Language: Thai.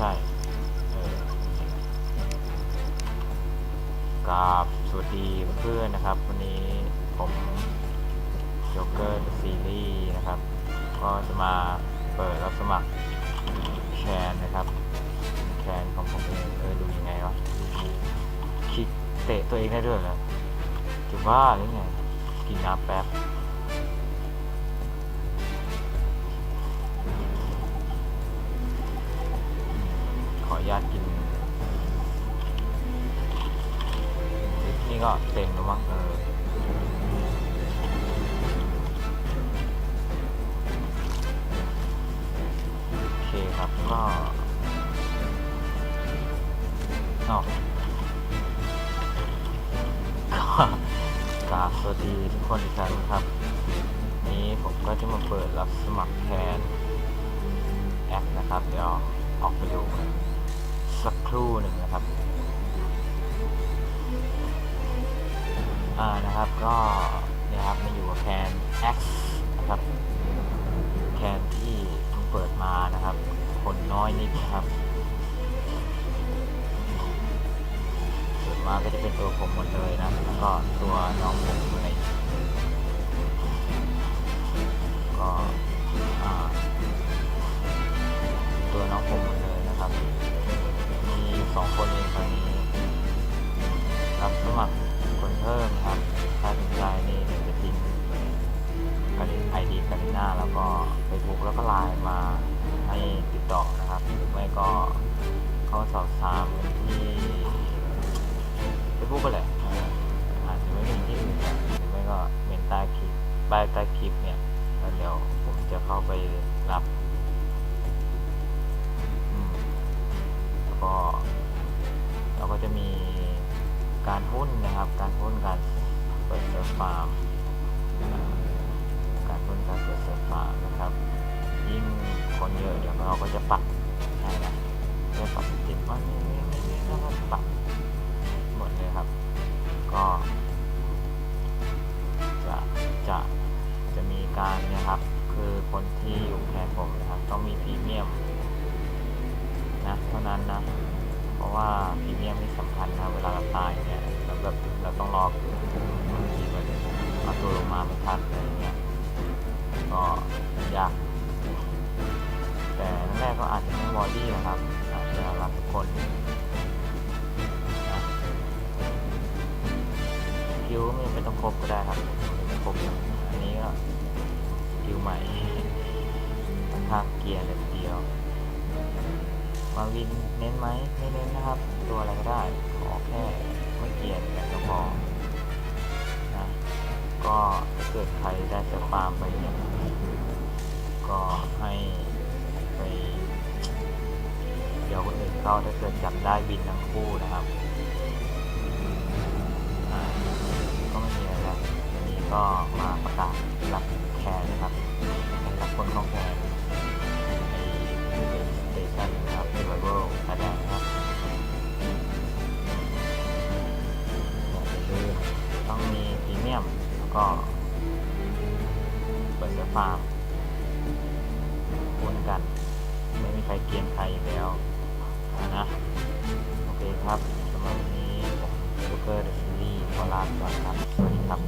ช่ กราบสวัสดีเพื่อนนะครับ วันนี้ผมโจ๊กเกอร์ซีรีส์นะครับ ก็จะมาเปิดรับสมัครแชนนะครับ แชนของผมเองเออดูยังไงวะคลิกเตะตัวเองได้ด้วยเหรอจะว่าหรือไงกินน้ำแป๊บ ญาตกินนี่ก็เต็มแล้วมั้งเออโอเคครับก็นอกก็กราบสวัสดีทุกคนอีกครั้งครับ นี้ผมก็จะมาเปิดรับสมัครแทนแอปนะครับ เดี๋ยวออกไปดูสัก ครู่หนึ่งนะครับ อ่านะครับก็เนี่ยครับมาอยู่กับแคน X นะครับแคนที่เพิ่งเปิดมานะครับ คนน้อยนิดนะครับ เปิดมาก็จะเป็นตัวผมหมดเลยนะแล้วก็ตัวน้องผมอะไรก็ตัวน้องผมหมดเลยนะครับ คนเพิ่มครับถ้าสนใจนี่เดี๋ยวจะทิ้งกันไอดีกันหน้าแล้วก็เฟซบุ๊กแล้วก็ไลน์มาให้ติดต่อนะครับหรือไม่ก็เข้าสอบถามที่เฟซบุ๊กก็แหละอาจจะไม่มีที่อื่นหรือไม่ก็เมนใต้คลิปใต้ใต้คลิปเนี่ยแล้วเดี๋ยวผมจะเข้าไปรับ นนะครับ การหุ้นการเปิดเซิร์ฟฟาร์มการหุ้นการเปิดเซิร์ฟฟาร์มนะครับ ยิ่งคนเยอะเดี๋ยวเราก็จะปรับให้นะจะปรับติดว่านี่นี่นี่แล้วก็ปรับหมดเลยครับ ก็จะจะจะมีการนะครับ คือคนที่อยู่แทนผมนะครับ ต้องมีพรีเมียมนะเท่านั้นนะ เพราะว่าพรีเมียมนี่สำคัญนะเวลาเราตาย งมาไม่ทันอะไรเงี้ยก็ยาก แต่แรกก็อาจจะไม่วอดี้นะครับอาจจะรับทุกคนนะสกิลไม่ไม่ต้องครบก็ได้ครับไม่ต้องครบอันนี้ก็สกิลใหม่ค่อนข้างเกียร์เลยทีเดียว มาวินเน้นไหมไม่เน้นนะครับ ตัวอะไรก็ได้ขอแค่ไม่เกียดกันก็พอนะก็ เกิดใครได้เซอร์ฟาร์มไปเนี่ยก็ให้ไปเดี๋ยวคนอื่นเข้าถ้าเกิดจับได้บินทั้งคู่นะครับก็ไม่มีอะไรวันนี้ก็มาประกาศรับแคนนะครับให้รับคนของแคนในสเตชันนะครับในไบเบิลไทยแลนด์นะครับต้องมีพรีเมียมแล้วก็ ฟาร์มคนกัน ไม่มีใครเกียนใครแล้วนะโอเคครับสำหรับวันนี้ผมลูเกอร์เดอะซีรีส์ขอลาไปก่อนครับสวัสดีครับ